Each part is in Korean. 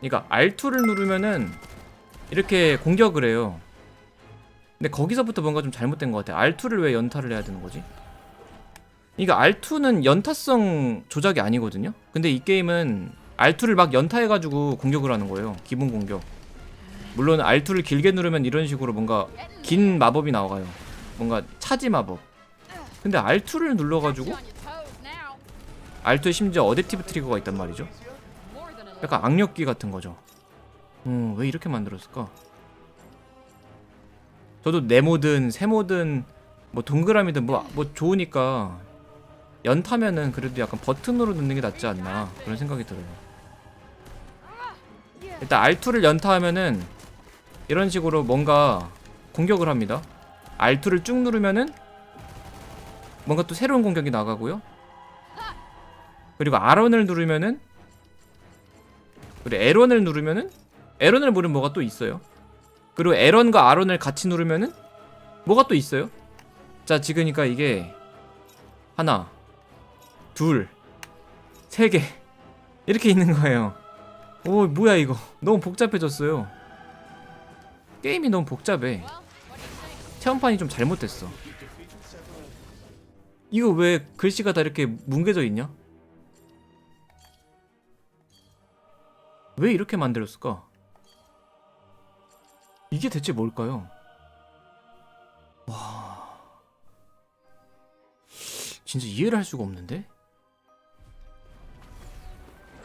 그러니까 R2를 누르면은 이렇게 공격을 해요. 근데 거기서부터 뭔가 좀 잘못된 것 같아. R2를 왜 연타를 해야 되는 거지? 그러니까 R2는 연타성 조작이 아니거든요. 근데 이 게임은 R2를 막 연타해가지고 공격을 하는 거예요. 기본 공격. 물론 R2를 길게 누르면 이런 식으로 뭔가 긴 마법이 나와요. 뭔가 차지 마법. 근데 R2를 눌러가지고 R2에 심지어 어댑티브 트리거가 있단 말이죠. 약간 악력기 같은 거죠. 어, 왜 이렇게 만들었을까? 저도 네모든 세모든 뭐 동그라미든 뭐, 뭐 좋으니까 연타면은 그래도 약간 버튼으로 넣는 게 낫지 않나 그런 생각이 들어요. 일단 R2를 연타하면은 이런 식으로 뭔가 공격을 합니다. R2를 쭉 누르면은 뭔가 또 새로운 공격이 나가고요. 그리고 R1을 누르면은 그리고 L1을 누르면은 L1을 누르면 뭐가 또 있어요. 그리고 L1과 R1을 같이 누르면은 뭐가 또 있어요. 자, 지금니까 이게 하나, 둘, 세 개 이렇게 있는 거예요. 오, 뭐야 이거? 너무 복잡해졌어요. 게임이 너무 복잡해. 체험판이 좀 잘못됐어. 이거 왜 글씨가 다 이렇게 뭉개져 있냐? 왜 이렇게 만들었을까? 이게 대체 뭘까요? 와. 진짜 이해를 할 수가 없는데?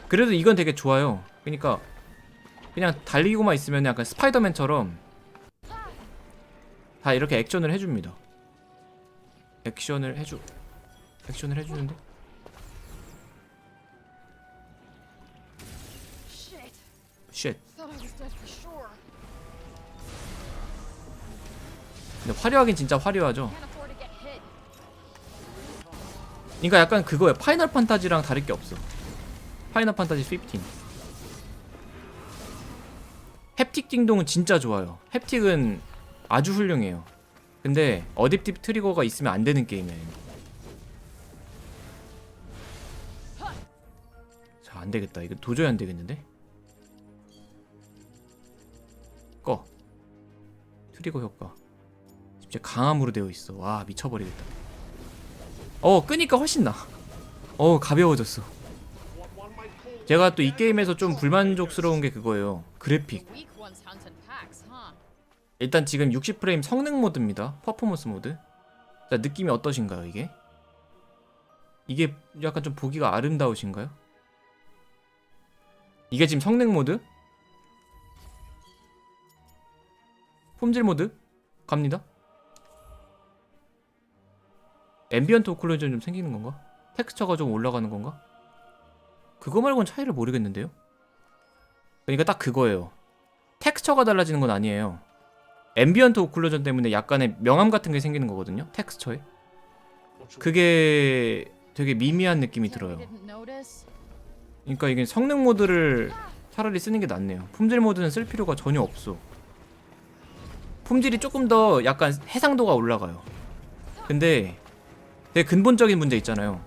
그래도 이건 되게 좋아요. 그러니까 그냥 달리고만 있으면 약간 스파이더맨처럼 다 이렇게 액션을 해줍니다. 액션을 해주 액션을 해주는데 쉣. 근데 화려하긴 진짜 화려하죠. 그러니까 약간 그거예요. 파이널 판타지랑 다를 게 없어. 파이널 판타지 15 햅틱 띵동은 진짜 좋아요. 햅틱은 아주 훌륭해요. 근데 어댑티브 트리거가 있으면 안 되는 게임이에요. 자 안 되겠다. 이거 도저히 안 되겠는데 트리거 효과 진짜 강함으로 되어 있어 와 미쳐버리겠다 어 끄니까 훨씬 나. 어 가벼워졌어. 제가 또 이 게임에서 좀 불만족스러운 게 그거예요. 그래픽. 일단 지금 60프레임 성능 모드입니다. 퍼포먼스 모드. 자 느낌이 어떠신가요 이게? 이게 약간 좀 보기가 아름다우신가요? 이게 지금 성능 모드? 폼질 모드? 갑니다. 앰비언트 오클루전 좀 생기는 건가? 텍스처가 좀 올라가는 건가? 그거 말고는 차이를 모르겠는데요. 그러니까 딱 그거예요. 텍스처가 달라지는 건 아니에요. 앰비언트 오클루전 때문에 약간의 명암 같은 게 생기는 거거든요. 텍스처에. 그게 되게 미미한 느낌이 들어요. 그러니까 이게 성능 모드를 차라리 쓰는 게 낫네요. 품질 모드는 쓸 필요가 전혀 없어. 품질이 조금 더 약간 해상도가 올라가요. 근데 되게 근본적인 문제 있잖아요.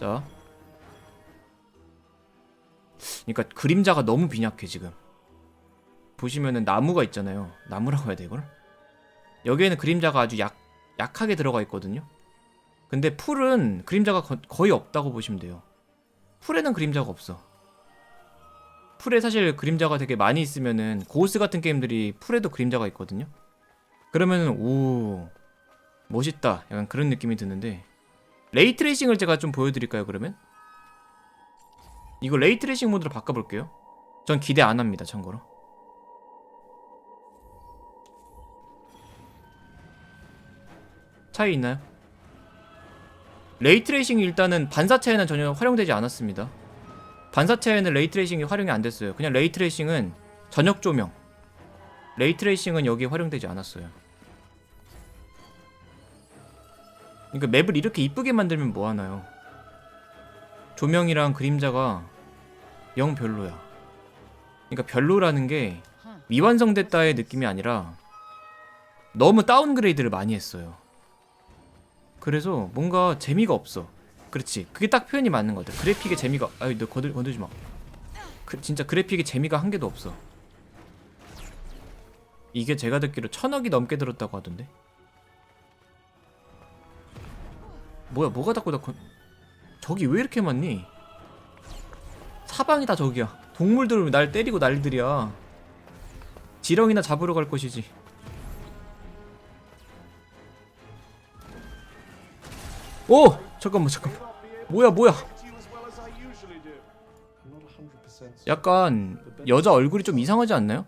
자. 그러니까 그림자가 너무 빈약해 지금. 보시면은 나무가 있잖아요. 나무라고 해야 돼 이걸? 여기에는 그림자가 아주 약 약하게 들어가 있거든요. 근데 풀은 그림자가 거, 거의 없다고 보시면 돼요. 풀에는 그림자가 없어. 풀에 사실 그림자가 되게 많이 있으면은 고스 같은 게임들이 풀에도 그림자가 있거든요. 그러면은 오 멋있다 약간 그런 느낌이 드는데 레이트레이싱을 제가 좀 보여드릴까요 그러면? 이거 레이트레이싱 모드로 바꿔볼게요. 전 기대 안 합니다 참고로. 차이 있나요? 레이트레이싱이 일단은 반사체에는 전혀 활용되지 않았습니다. 반사체에는 레이트레이싱이 활용이 안 됐어요. 그냥 레이트레이싱은 저녁 조명. 레이트레이싱은 여기에 활용되지 않았어요. 그러니까 맵을 이렇게 이쁘게 만들면 뭐 하나요? 조명이랑 그림자가 영 별로야. 그러니까 별로라는 게. 미완성됐다의 느낌이 아니라 너무 다운그레이드를 많이 했어요. 그래서 뭔가 재미가 없어. 그렇지. 그게 딱 표현이 맞는 것 같아. 그래픽의 재미가 아유 너 건들 건들지 마. 그, 진짜 그래픽이 재미가 한 개도 없어. 이게 제가 듣기로 천억이 넘게 들었다고 하던데. 뭐야, 뭐가 자꾸 다 저기 왜 이렇게 많니? 사방이 다 저기야. 동물들 날 때리고 난리들이야. 지렁이나 잡으러 갈 것이지. 오! 잠깐만, 잠깐만. 뭐야, 뭐야. 약간 여자 얼굴이 좀 이상하지 않나요?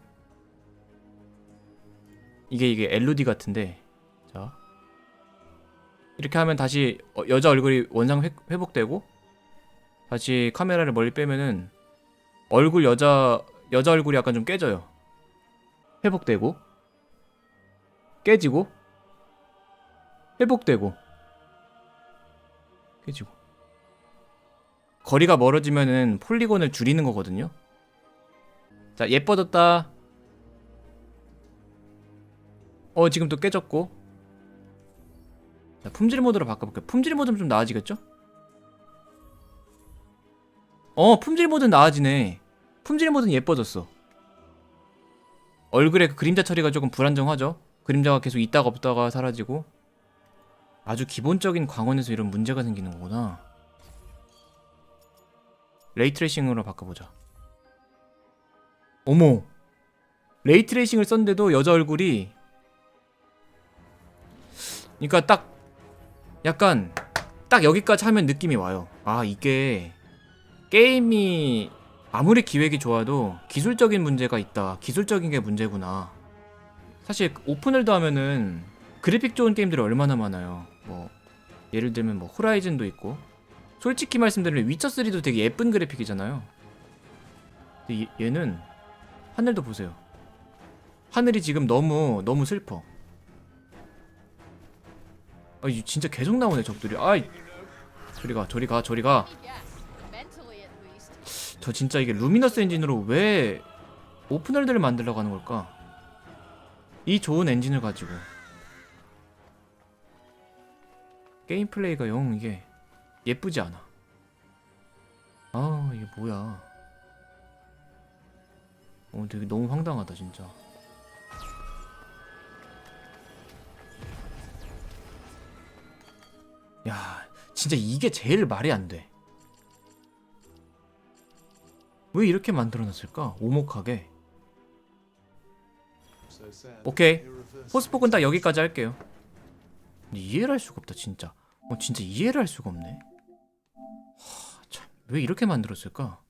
이게 이게 엘로디 같은데 자 이렇게 하면 다시 어, 여자 얼굴이 원상 회, 회복되고 다시 카메라를 멀리 빼면은 얼굴 여자 여자 얼굴이 약간 좀 깨져요 회복되고 깨지고 회복되고 깨지고 거리가 멀어지면은 폴리곤을 줄이는 거거든요. 자, 예뻐졌다. 어, 지금 또 깨졌고. 자, 품질 모드로 바꿔볼게요. 품질 모드는 좀 나아지겠죠? 어, 품질 모드는 나아지네. 품질 모드는 예뻐졌어. 얼굴에 그 그림자 처리가 조금 불안정하죠? 그림자가 계속 있다가 없다가 사라지고. 아주 기본적인 광원에서 이런 문제가 생기는 거구나. 레이트레이싱으로 바꿔보자. 어머, 레이트레이싱을 썼는데도 여자 얼굴이, 그러니까 딱 약간 딱 여기까지 하면 느낌이 와요. 아 이게 게임이 아무리 기획이 좋아도 기술적인 문제가 있다. 기술적인 게 문제구나. 사실 오픈월드 하면은 그래픽 좋은 게임들이 얼마나 많아요. 뭐 예를 들면 뭐 호라이즌도 있고 솔직히 말씀드리면 위쳐 3도 되게 예쁜 그래픽이잖아요. 얘, 얘는 하늘도 보세요. 하늘이 지금 너무 너무 슬퍼. 아, 이 진짜 계속 나오네 적들이. 아이, 저리 가, 저리 가, 저리 가. 저 진짜 이게 루미너스 엔진으로 왜 오픈월드를 만들려고 하는 걸까? 이 좋은 엔진을 가지고 게임 플레이가 영 이게 예쁘지 않아. 아 이게 뭐야? 어 되게 너무 황당하다 진짜. 야 진짜 이게 제일 말이 안 돼. 왜 이렇게 만들어놨을까? 오목하게. 오케이. 포스폭은 딱 여기까지 할게요. 근데 이해를 할 수가 없다 진짜. 어 진짜 이해를 할 수가 없네. 하, 참, 왜 이렇게 만들었을까?